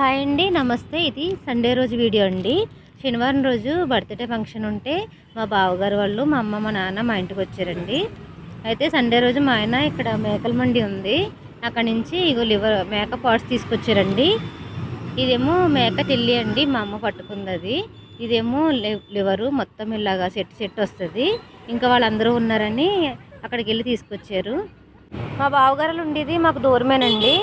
Hi అండి నమస్తే. ఇది సండే రోజు వీడియో అండి. శనివారం రోజు బర్త్డే ఫంక్షన్ ఉంటే మా బావగారు వాళ్ళు మా అమ్మ మా నాన్న మా ఇంటికి వచ్చారండి. అయితే సండే రోజు మా ఆయన ఇక్కడ మేకల మండి ఉంది. అక్కడ నుంచి ఇగో లివర్ మేక పార్ట్స్ తీసుకొచ్చారండి. ఇదేమో మేక తెల్లి అండి మా అమ్మ పట్టుకుంది అది. ఇదేమో లి- లివరు మొత్తం ఇలాగా సెట్ సెట్ వస్తుంది. ఇంకా వాళ్ళందరూ ఉన్నారని అక్కడికి వెళ్ళి తీసుకొచ్చారు. మా బావగారులు ఉండేది మాకు దూరమేనండి.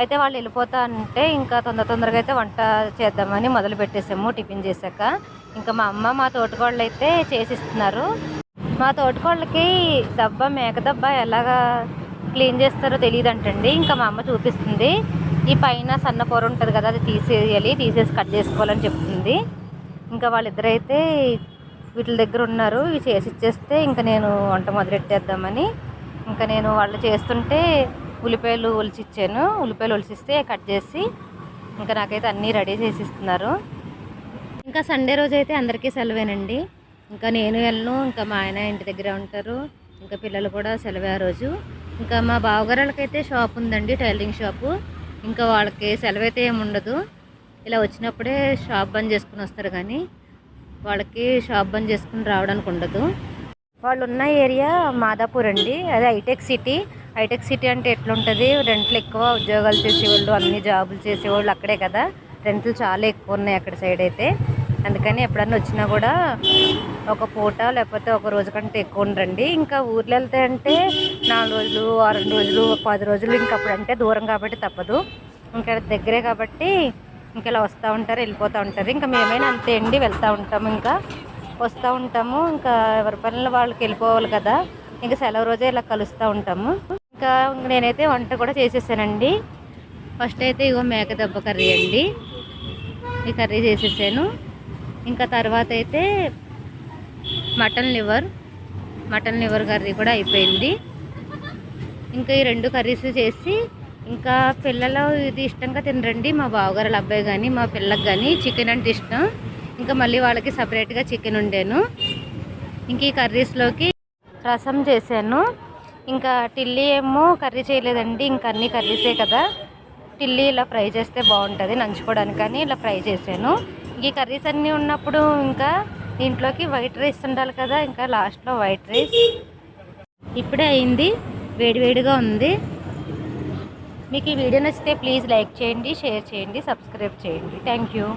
అయితే వాళ్ళు వెళ్ళిపోతా అంటే ఇంకా తొందర తొందరగా అయితే వంట చేద్దామని మొదలు పెట్టేసాము టిఫిన్ చేశాక. ఇంకా మా అమ్మ మా తోటకోళ్ళు అయితే చేసిస్తున్నారు. మా తోటకోళ్ళకి దబ్బ మేక దబ్బ ఎలాగా క్లీన్ చేస్తారో తెలియదు అంటండి ఇంకా మా అమ్మ చూపిస్తుంది. ఈ పైన సన్న పొర ఉంటుంది కదా అది తీసేయాలి తీసేసి కట్ చేసుకోవాలని చెప్తుంది. ఇంకా వాళ్ళిద్దరైతే వీటి దగ్గర ఉన్నారు. ఇవి చేసి ఇచ్చేస్తే ఇంకా నేను వంట మొదలెట్టేద్దామని. ఇంకా నేను వాళ్ళు చేస్తుంటే ఉల్లిపాయలు ఒలిచిచ్చాను. ఉల్లిపాయలు ఒలిచిస్తే కట్ చేసి ఇంకా నాకైతే అన్నీ రెడీ చేసి ఇస్తున్నారు ఇంకా సండే రోజు అయితే అందరికీ సెలవేనండి. ఇంకా నేను వెళ్ళను ఇంకా మా ఆయన ఇంటి దగ్గర ఉంటారు. ఇంకా పిల్లలు కూడా సెలవే ఆ రోజు. ఇంకా మా బావగారులకైతే షాప్ ఉందండి టైలరింగ్ షాపు. ఇంకా వాళ్ళకి సెలవైతే ఏమి ఉండదు. ఇలా వచ్చినప్పుడే షాప్ బంద్ చేసుకుని వస్తారు కానీ వాళ్ళకి షాప్ బంద్ చేసుకుని రావడానికి ఉండదు. వాళ్ళు ఉన్న ఏరియా మాదాపూర్ అండి. అదే హైటెక్ సిటీ. హైటెక్ సిటీ అంటే ఎట్లుంటుంది? రెంట్లు ఎక్కువ ఉద్యోగాలు చేసేవాళ్ళు అన్ని జాబులు చేసేవాళ్ళు అక్కడే కదా? రెంట్లు చాలా ఎక్కువ ఉన్నాయి అక్కడ సైడ్ అయితే. అందుకని ఎప్పుడన్నా వచ్చినా కూడా ఒక పూట లేకపోతే ఒక రోజు కంటే ఎక్కువ ఉండరండి ఇంకా ఊర్లో వెళ్తే అంటే నాలుగు రోజులు వారం రోజులు పది రోజులు ఇంకా అప్పుడంటే దూరం కాబట్టి తప్పదు. ఇంకా దగ్గరే కాబట్టి ఇంకా ఇలా వస్తూ ఉంటారు వెళ్ళిపోతూ ఉంటారు. ఇంకా మేమైనా అంతే అండి వెళ్తూ ఉంటాము ఇంకా. వస్తూ ఉంటాము ఇంకా ఎవరి పనులు వాళ్ళకి వెళ్ళిపోవాలి కదా. ఇంకా సెలవు రోజే ఇలా కలుస్తూ ఉంటాము. ఇంకా నేనైతే వంట కూడా చేసేసానండి. ఫస్ట్ అయితే ఇగో మేక దెబ్బ కర్రీ అండి. ఈ కర్రీ చేసేసాను. ఇంకా తర్వాత అయితే mutton liver mutton liver curry కూడా అయిపోయింది. ఇంకా ఈ రెండు కర్రీస్ చేసి ఇంకా పిల్లలు ఇది ఇష్టంగా తినరండి. మా బావగారు అబ్బాయి కానీ మా పిల్లకి కానీ చికెన్ అంటే ఇష్టం. ఇంకా మళ్ళీ వాళ్ళకి సపరేట్గా చికెన్ ఉండాను. ఇంక ఈ కర్రీస్లోకి రసం చేశాను ఇంకా టిల్లీ ఏమో కర్రీ చేయలేదండి ఇంకా అన్ని కర్రీసే కదా. టిల్లీ ఇలా ఫ్రై చేస్తే బాగుంటుంది నంచుకోవడానికి కానీ ఇలా ఫ్రై చేశాను. ఈ కర్రీస్ అన్నీ ఉన్నప్పుడు ఇంకా దీంట్లోకి వైట్ రైస్ ఉండాలి కదా ఇంకా లాస్ట్లో వైట్ రైస్. ఇప్పుడే అయింది వేడివేడిగా ఉంది. మీకు ఈ వీడియో నచ్చితే ప్లీజ్ లైక్ చేయండి షేర్ చేయండి సబ్స్క్రైబ్ చేయండి. Thank you.